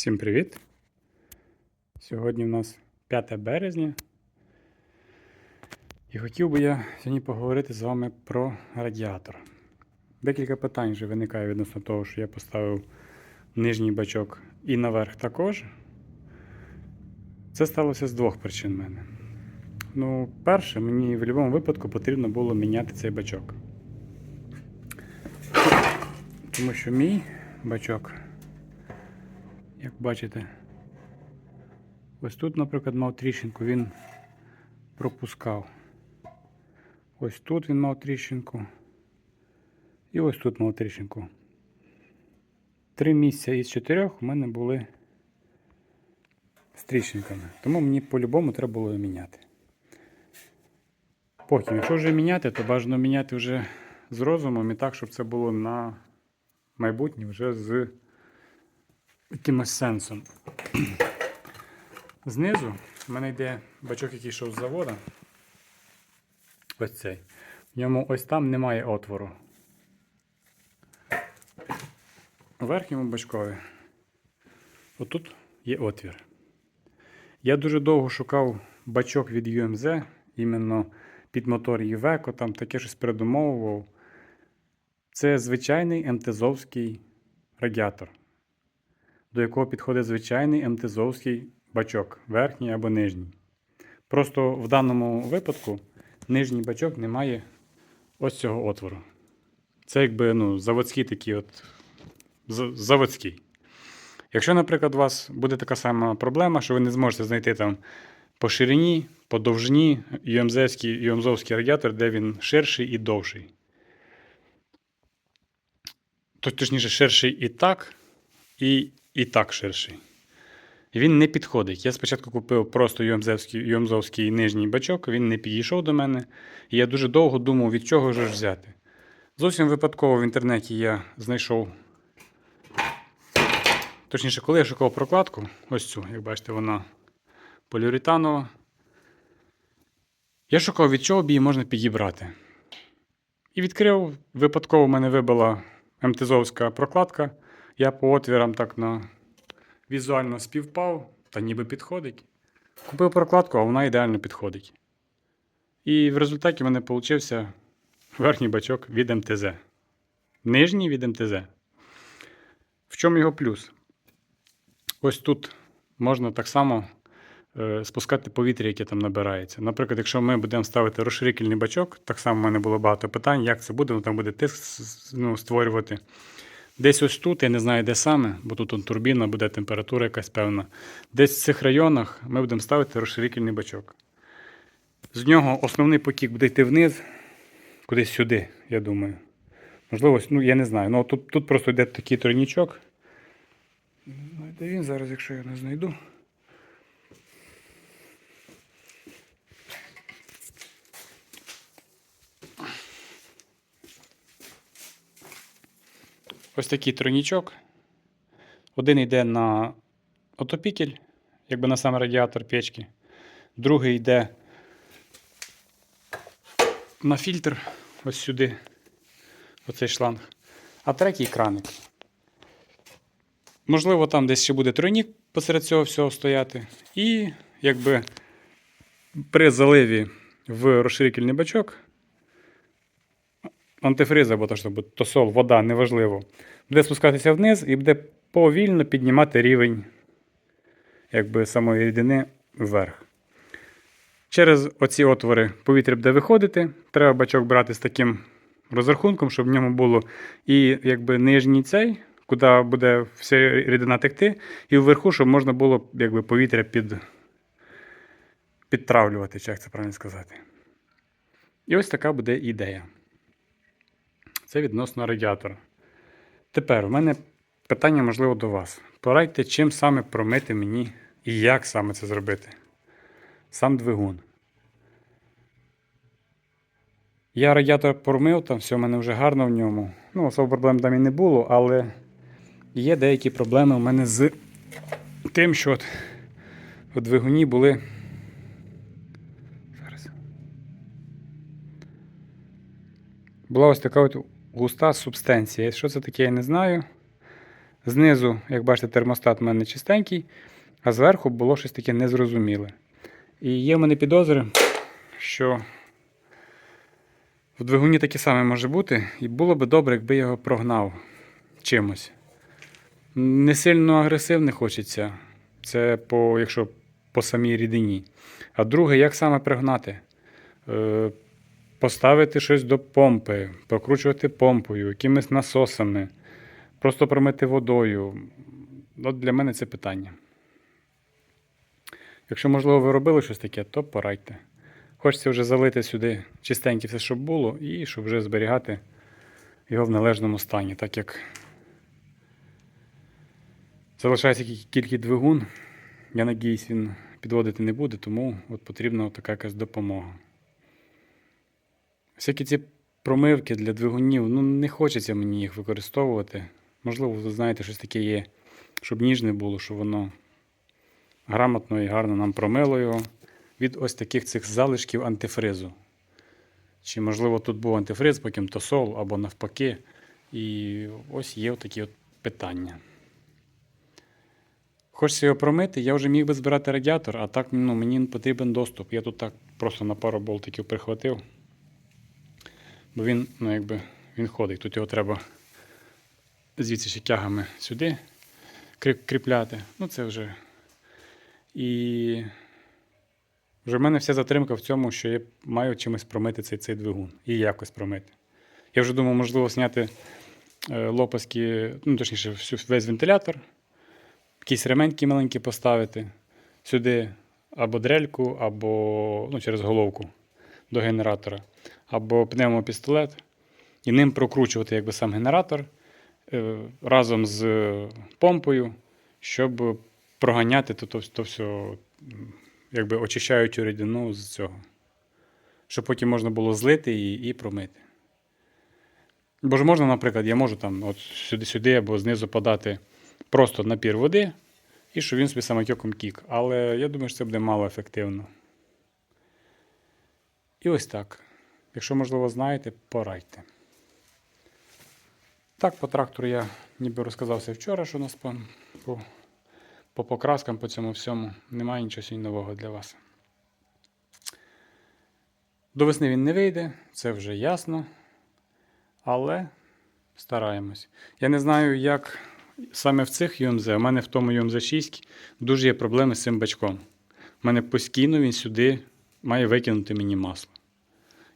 Всім привіт! Сьогодні у нас 5 березня. І хотів би я сьогодні поговорити з вами про радіатор. Декілька питань вже виникає відносно того, що я поставив нижній бачок і наверх також. Це сталося з двох причин в мене. Ну, перше, мені в будь-якому випадку потрібно було міняти цей бачок. Тому що мій бачок як бачите, ось тут, наприклад, мав тріщинку, він пропускав. Ось тут він мав тріщинку. І ось тут мав тріщинку. Три місця із чотирьох у мене були з тріщинками. Тому мені по-любому треба було міняти. Потім, якщо вже міняти, то бажано міняти вже з розумом і так, щоб це було на майбутнє вже з якимось сенсом. Знизу в мене йде бачок, який йшов з завода. Ось цей. В ньому ось там немає отвору. У верхньому бачкові отут є отвір. Я дуже довго шукав бачок від UMZ, іменно під мотор Iveco, там таке щось передумовував. Це звичайний МТЗовський радіатор до якого підходить звичайний МТЗовський бачок, верхній або нижній. Просто в даному випадку нижній бачок не має ось цього отвору. Це якби ну, заводський такий от заводський. Якщо, наприклад, у вас буде така сама проблема, що ви не зможете знайти там по ширині, по довжині UMZ-ський, UMZ-овський радіатор, де він ширший і довший. То- Точніше, ширший і так, і, і так ширший. Він не підходить. Я спочатку купив просто UMZ-овський, UMZ-овський нижній бачок, він не підійшов до мене. І я дуже довго думав, від чого ж взяти. Зовсім випадково в інтернеті я знайшов. Точніше, коли я шукав прокладку, ось цю, як бачите, вона поліуретанова. Я шукав, від чого б її можна підібрати. І відкрив, випадково в мене вибила МТЗовська прокладка. Я по отвірам так на візуально співпав, та ніби підходить. Купив прокладку, а вона ідеально підходить. І в результаті в мене вийшов верхній бачок від МТЗ. Нижній від МТЗ. В чому його плюс? Ось тут можна так само е, спускати повітря, яке там набирається. Наприклад, якщо ми будемо ставити розширительний бачок, так само в мене було багато питань, як це буде, ну, там буде тиск ну, створювати. Десь ось тут, я не знаю, де саме, бо тут он турбіна, буде температура якась певна. Десь в цих районах ми будемо ставити розширительний бачок. З нього основний потік буде йти вниз, кудись сюди, я думаю. Можливо, ну я не знаю. Ну, тут, тут просто йде такий тройнічок. Не знаю, де він зараз, якщо я не знайду. Ось такий тройнічок. Один йде на отопікель, якби на сам радіатор печки. Другий йде на фільтр, ось сюди, оцей шланг. А третій краник. Можливо, там десь ще буде тройнік посеред цього всього стояти. І якби при заливі в розширительний бачок антифриз або то, що, буде, то сол, вода, неважливо, буде спускатися вниз і буде повільно піднімати рівень якби, самої рідини вверх. Через оці отвори повітря буде виходити. Треба бачок брати з таким розрахунком, щоб в ньому було і якби, нижній цей, куди буде вся рідина текти, і вверху, щоб можна було якби, повітря під, підтравлювати, чи як це правильно сказати. І ось така буде ідея. Це відносно радіатора. Тепер у мене питання, можливо, до вас. Порадьте, чим саме промити мені і як саме це зробити. Сам двигун. Я радіатор промив, там все в мене вже гарно в ньому. Ну, особо проблем там і не було, але є деякі проблеми у мене з тим, що от в двигуні були. Зараз. Була ось така от густа субстанція. Що це таке, я не знаю. Знизу, як бачите, термостат у мене чистенький, а зверху було щось таке незрозуміле. І є в мене підозри, що в двигуні таке саме може бути, і було би добре, якби його прогнав чимось. Не сильно агресивне хочеться, це по, якщо по самій рідині. А друге, як саме пригнати? Поставити щось до помпи, прокручувати помпою, якимись насосами, просто промити водою. От для мене це питання. Якщо, можливо, ви робили щось таке, то порадьте. Хочеться вже залити сюди чистеньке все, щоб було, і щоб вже зберігати його в належному стані, так як залишається тільки двигун. Я надіюсь, він підводити не буде, тому от потрібна така якась допомога. Всякі ці промивки для двигунів, ну не хочеться мені їх використовувати. Можливо, ви знаєте, щось таке є, щоб ніжне було, щоб воно грамотно і гарно нам промило його від ось таких цих залишків антифризу. Чи, можливо, тут був антифриз, потім тосол або навпаки. І ось є такі от питання. Хочеться його промити, я вже міг би збирати радіатор, а так ну, мені потрібен доступ. Я тут так просто на пару болтиків прихватив. Бо він, ну, якби, він ходить. Тут його треба звідси ще тягами сюди кріпляти. Ну, це вже. І вже в мене вся затримка в цьому, що я маю чимось промити цей, цей двигун і якось промити. Я вже думав, можливо, зняти е, лопаски, ну, точніше, весь вентилятор, якісь ременьки маленькі поставити сюди або дрельку, або ну, через головку до генератора, або пневмопістолет, і ним прокручувати якби, сам генератор е, разом з помпою, щоб проганяти то, то, то все, якби очищаючу рідину з цього. Щоб потім можна було злити її і промити. Бо ж можна, наприклад, я можу там от сюди-сюди або знизу подати просто напір води, і щоб він собі самотеком кік. Але я думаю, що це буде мало ефективно. І ось так. Якщо, можливо, знаєте, порадьте. Так, по трактору я ніби розказався вчора, що у нас по, по, по покраскам, по цьому всьому. Немає нічого сьогодні нового для вас. До весни він не вийде, це вже ясно. Але стараємось. Я не знаю, як саме в цих ЮМЗ, у мене в тому ЮМЗ 6 дуже є проблеми з цим бачком. У мене постійно він сюди має викинути мені масло.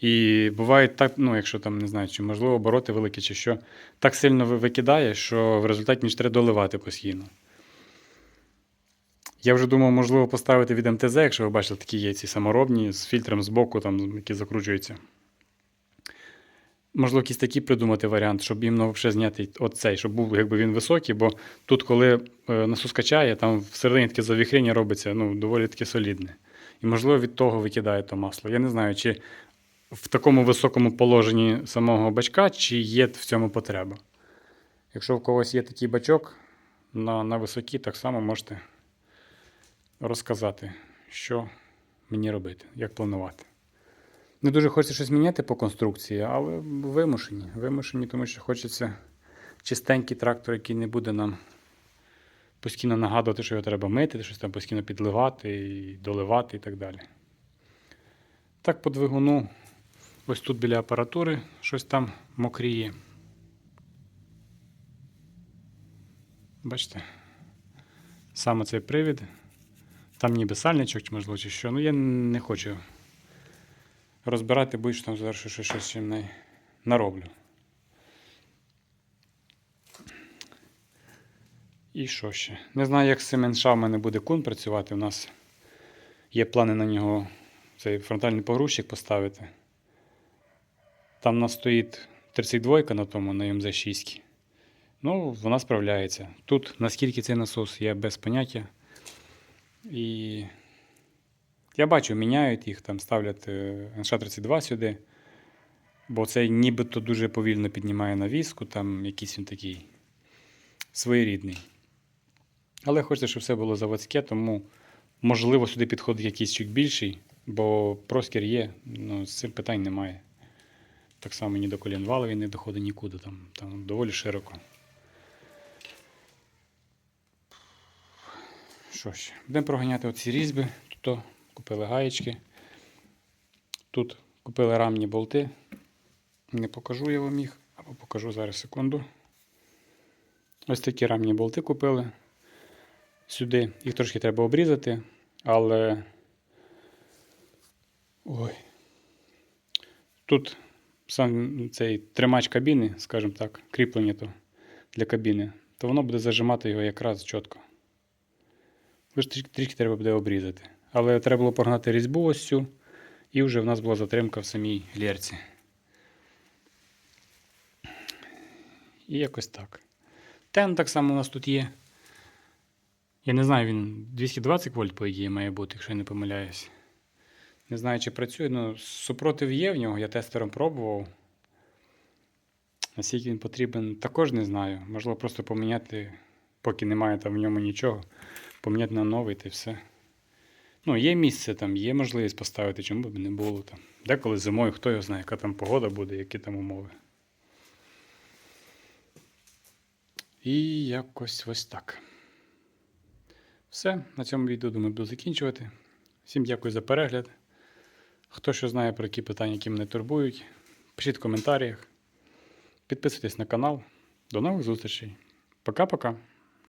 І буває так, ну, якщо там не знаю, чи можливо обороти великі, чи що, так сильно викидає, що в результаті мені треба доливати постійно. Я вже думав, можливо, поставити від МТЗ, якщо ви бачили, такі є ці саморобні з фільтром збоку, там, які закручуються. Можливо, якийсь такий придумати варіант, щоб іменно зняти оцей, щоб був якби він високий, бо тут, коли е, насос качає, там всередині таке завіхрення робиться ну, доволі таке солідне. І, можливо, від того викидає то масло. Я не знаю, чи в такому високому положенні самого бачка, чи є в цьому потреба. Якщо в когось є такий бачок на, на високі, так само можете розказати, що мені робити, як планувати. Не дуже хочеться щось міняти по конструкції, але вимушені. Вимушені, тому що хочеться чистенький трактор, який не буде нам постійно нагадувати, що його треба мити, щось там постійно підливати, і доливати і так далі. Так, по двигуну, ось тут біля апаратури щось там мокріє. Бачите? Саме цей привід. Там ніби сальничок, чи можливо, чи що. Ну я не хочу розбирати, бо що там зараз щось, щось не нароблю. І що ще? Не знаю, як з цим НШ в мене буде кун працювати. У нас є плани на нього цей фронтальний погрузчик поставити. Там у нас стоїть 32 на тому, на МЗ6. Ну, вона справляється. Тут наскільки цей насос, я без поняття. І я бачу, міняють їх, там ставлять е, НШ-32 сюди, бо цей нібито дуже повільно піднімає навіску, там якийсь він такий своєрідний. Але хочеться, щоб все було заводське, тому можливо сюди підходить якийсь чуть більший, бо проскір є, ну, з цим питань немає. Так само ні до колін валові не доходить нікуди, там, там доволі широко. що ж, будемо проганяти оці різьби. Тут купили гаєчки. Тут купили рамні болти. Не покажу я вам їх, або покажу зараз секунду. Ось такі рамні болти купили. Сюди їх трошки треба обрізати, але. Ой. Тут сам цей тримач кабіни, скажімо так, кріплення то для кабіни, то воно буде зажимати його якраз чітко. Лише трішки, треба буде обрізати. Але треба було погнати різьбу ось цю, і вже в нас була затримка в самій лєрці. І якось так. Тен так само у нас тут є. Я не знаю, він 220 вольт, по ідеї, має бути, якщо я не помиляюсь. Не знаю, чи працює, але супротив є в нього, я тестером пробував. Наскільки він потрібен, також не знаю. Можливо, просто поміняти, поки немає там в ньому нічого, поміняти на новий та й все. Ну, є місце там, є можливість поставити, чому б не було там. Деколи зимою, хто його знає, яка там погода буде, які там умови. І якось ось так. Все, на цьому відео думаю, буду закінчувати. Всім дякую за перегляд. Хто що знає про які питання, які мене турбують, пишіть в коментарях. Підписуйтесь на канал. До нових зустрічей. Пока-пока.